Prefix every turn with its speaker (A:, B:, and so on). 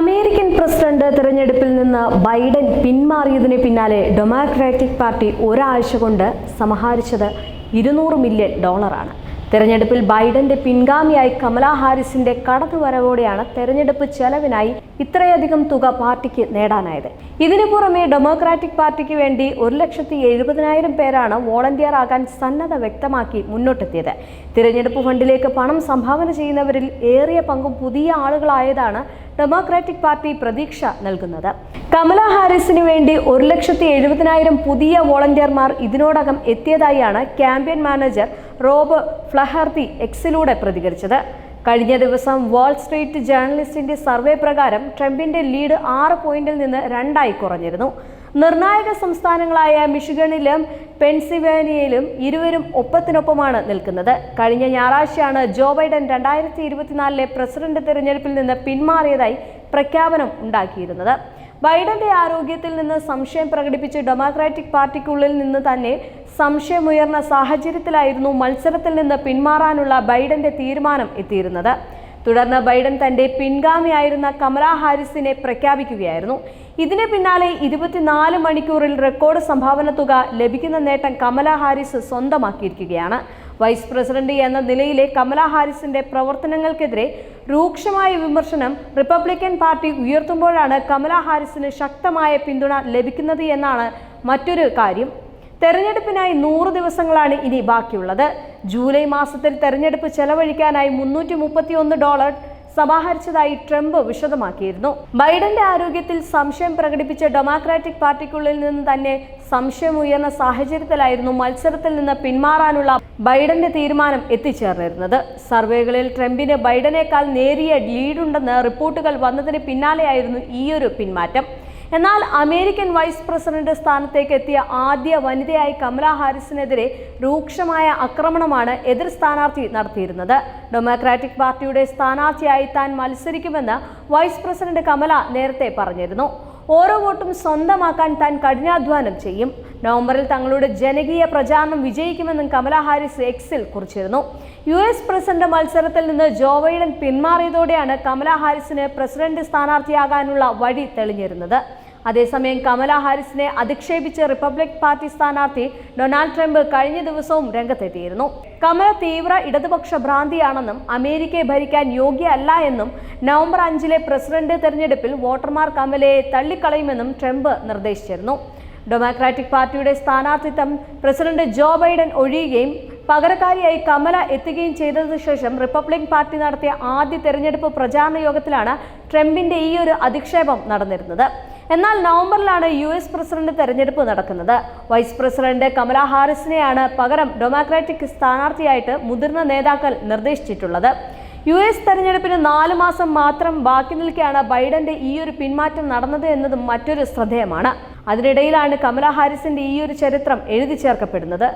A: American president തിരഞ്ഞെടുപ്പിൽ നിന്ന് Biden പിന്മാറിയതിന് പിന്നാലെ ഡെമോക്രാറ്റിക് പാർട്ടി ഒരാഴ്ച കൊണ്ട് സമാഹരിച്ചത് ഇരുന്നൂറ് മില്യൺ ഡോളറാണ്. തെരഞ്ഞെടുപ്പിൽ ബൈഡന്റെ പിൻഗാമിയായി കമലാ ഹാരിസിന്റെ കടന്നുവരവോടെയാണ് തെരഞ്ഞെടുപ്പ് ചെലവിനായി ഇത്രയധികം തുക പാർട്ടിക്ക് നേടാനായത്. ഇതിനു പുറമെ ഡെമോക്രാറ്റിക് പാർട്ടിക്ക് വേണ്ടി ഒരു ലക്ഷത്തി എഴുപതിനായിരം പേരാണ് വോളണ്ടിയർ ആകാൻ സന്നദ്ധ വ്യക്തമാക്കി മുന്നോട്ടെത്തിയത്. തിരഞ്ഞെടുപ്പ് ഫണ്ടിലേക്ക് പണം സംഭാവന ചെയ്യുന്നവരിൽ ഏറിയ പങ്കും പുതിയ ആളുകളായതാണ് ഡെമോക്രാറ്റിക് പാർട്ടി പ്രതീക്ഷ നൽകുന്നത്. കമല ഹാരിസിന് വേണ്ടി ഒരു ലക്ഷത്തി എഴുപതിനായിരം പുതിയ വോളണ്ടിയർമാർ ഇതിനോടകം എത്തിയതായാണ് ക്യാമ്പയിൻ മാനേജർ റോബ് ഫ്ലഹർത്തി എക്സിലൂടെ പ്രതികരിച്ചത്. കഴിഞ്ഞ ദിവസം വാൾ സ്ട്രീറ്റ് ജേർണലിസ്റ്റിന്റെ സർവേ പ്രകാരം ട്രംപിന്റെ ലീഡ് ആറ് പോയിന്റിൽ നിന്ന് രണ്ടായി കുറഞ്ഞിരുന്നു. നിർണായക സംസ്ഥാനങ്ങളായ മിഷിഗണിലും പെൻസിൽവേനിയയിലും ഇരുവരും ഒപ്പത്തിനൊപ്പമാണ് നിൽക്കുന്നത്. കഴിഞ്ഞ ഞായറാഴ്ചയാണ് ജോ ബൈഡൻ രണ്ടായിരത്തി ഇരുപത്തിനാലിലെ പ്രസിഡന്റ് തിരഞ്ഞെടുപ്പിൽ നിന്ന് പിന്മാറിയതായി പ്രഖ്യാപനം ഉണ്ടാക്കിയിരുന്നത്. ബൈഡന്റെ ആരോഗ്യത്തിൽ നിന്ന് സംശയം പ്രകടിപ്പിച്ച് ഡെമോക്രാറ്റിക് പാർട്ടിക്കുള്ളിൽ നിന്ന് തന്നെ സംശയമുയർന്ന സാഹചര്യത്തിലായിരുന്നു മത്സരത്തിൽ നിന്ന് പിന്മാറാനുള്ള ബൈഡന്റെ തീരുമാനം എത്തിയിരുന്നത്. തുടർന്ന് ബൈഡൻ തന്റെ പിൻഗാമിയായിരുന്ന കമലാ ഹാരിസിനെ പ്രഖ്യാപിക്കുകയായിരുന്നു. ഇതിന് പിന്നാലെ ഇരുപത്തിനാല് മണിക്കൂറിൽ റെക്കോർഡ് സംഭാവന തുക ലഭിക്കുന്ന നേട്ടം കമലാ ഹാരിസ് സ്വന്തമാക്കിയിരിക്കുകയാണ്. വൈസ് പ്രസിഡന്റ് എന്ന നിലയിലെ കമലാ ഹാരിസിന്റെ പ്രവർത്തനങ്ങൾക്കെതിരെ രൂക്ഷമായ വിമർശനം റിപ്പബ്ലിക്കൻ പാർട്ടി ഉയർത്തുമ്പോഴാണ് കമലാ ഹാരിസിന് ശക്തമായ പിന്തുണ ലഭിക്കുന്നത് എന്നാണ് മറ്റൊരു കാര്യം. തെരഞ്ഞെടുപ്പിനായി നൂറ് ദിവസങ്ങളാണ് ഇനി ബാക്കിയുള്ളത്. ജൂലൈ മാസത്തിൽ തെരഞ്ഞെടുപ്പ് ചെലവഴിക്കാനായി മുന്നൂറ്റി മുപ്പത്തി ഒന്ന് ഡോളർ സമാഹരിച്ചതായി ട്രംപ് വിശദമാക്കിയിരുന്നു. ബൈഡന്റെ ആരോഗ്യത്തിൽ സംശയം പ്രകടിപ്പിച്ച ഡെമോക്രാറ്റിക് പാർട്ടിക്കുള്ളിൽ നിന്ന് തന്നെ സംശയം ഉയർന്ന സാഹചര്യത്തിലായിരുന്നു മത്സരത്തിൽ നിന്ന് പിന്മാറാനുള്ള ബൈഡന്റെ തീരുമാനം എത്തിച്ചേർന്നിരുന്നത്. സർവേകളിൽ ട്രംപിന് ബൈഡനേക്കാൾ നേരിയ ലീഡുണ്ടെന്ന് റിപ്പോർട്ടുകൾ വന്നതിന് പിന്നാലെയായിരുന്നു ഈയൊരു പിന്മാറ്റം. എന്നാൽ അമേരിക്കൻ വൈസ് പ്രസിഡന്റ് സ്ഥാനത്തേക്ക് എത്തിയ ആദ്യ വനിതയായി കമല ഹാരിസിനെതിരെ രൂക്ഷമായ ആക്രമണമാണ് എതിർ സ്ഥാനാർത്ഥി നടത്തിയിരുന്നത്. ഡെമോക്രാറ്റിക് പാർട്ടിയുടെ സ്ഥാനാർത്ഥിയായി താൻ മത്സരിക്കുമെന്ന് വൈസ് പ്രസിഡന്റ് കമല നേരത്തെ പറഞ്ഞിരുന്നു. ഓരോ വോട്ടും സ്വന്തമാക്കാൻ താൻ കഠിനാധ്വാനം ചെയ്യും. നവംബറിൽ തങ്ങളുടെ ജനകീയ പ്രചാരണം വിജയിക്കുമെന്നും കമല ഹാരിസ് എക്സിൽ കുറിച്ചിരുന്നു. യു എസ് പ്രസിഡന്റ് മത്സരത്തിൽ നിന്ന് ജോ ബൈഡൻ പിന്മാറിയതോടെയാണ് കമല ഹാരിസിന് പ്രസിഡന്റ് സ്ഥാനാർത്ഥിയാകാനുള്ള വഴി തെളിഞ്ഞിരുന്നത്. അതേസമയം കമല ഹാരിസിനെ അധിക്ഷേപിച്ച് റിപ്പബ്ലിക് പാർട്ടി സ്ഥാനാർത്ഥി ഡൊണാൾഡ് ട്രംപ് കഴിഞ്ഞ ദിവസവും രംഗത്തെത്തിയിരുന്നു. കമല തീവ്ര ഇടതുപക്ഷ ഭ്രാന്തിയാണെന്നും അമേരിക്കയെ ഭരിക്കാൻ യോഗ്യല്ല എന്നും നവംബർ അഞ്ചിലെ പ്രസിഡന്റ് തെരഞ്ഞെടുപ്പിൽ വോട്ടർമാർ കമലയെ തള്ളിക്കളയുമെന്നും ട്രംപ് നിർദ്ദേശിച്ചിരുന്നു. ഡെമോക്രാറ്റിക് പാർട്ടിയുടെ സ്ഥാനാർത്ഥിത്വം പ്രസിഡന്റ് ജോ ബൈഡൻ ഒഴിയുകയും പകരക്കാരിയായി കമല എത്തുകയും ചെയ്തതിനു ശേഷം റിപ്പബ്ലിക് പാർട്ടി നടത്തിയ ആദ്യ തെരഞ്ഞെടുപ്പ് പ്രചാരണ യോഗത്തിലാണ് ട്രംപിന്റെ ഈ ഒരു അധിക്ഷേപം നടന്നിരുന്നത്. എന്നാൽ നവംബറിലാണ് യു എസ് പ്രസിഡന്റ് തെരഞ്ഞെടുപ്പ് നടക്കുന്നത്. വൈസ് പ്രസിഡന്റ് കമല ഹാരിസിനെയാണ് പകരം ഡെമോക്രാറ്റിക് സ്ഥാനാർത്ഥിയായിട്ട് മുതിർന്ന നേതാക്കൾ നിർദ്ദേശിച്ചിട്ടുള്ളത്. യു എസ് തെരഞ്ഞെടുപ്പിന് നാല് മാസം മാത്രം ബാക്കി നിൽക്കെയാണ് ബൈഡന്റെ ഈ ഒരു പിന്മാറ്റം നടന്നത് എന്നതും മറ്റൊരു ശ്രദ്ധേയമാണ്. അതിനിടയിലാണ് കമല ഹാരിസിന്റെ ഈ ഒരു ചരിത്രം എഴുതി ചേർക്കപ്പെടുന്നത്.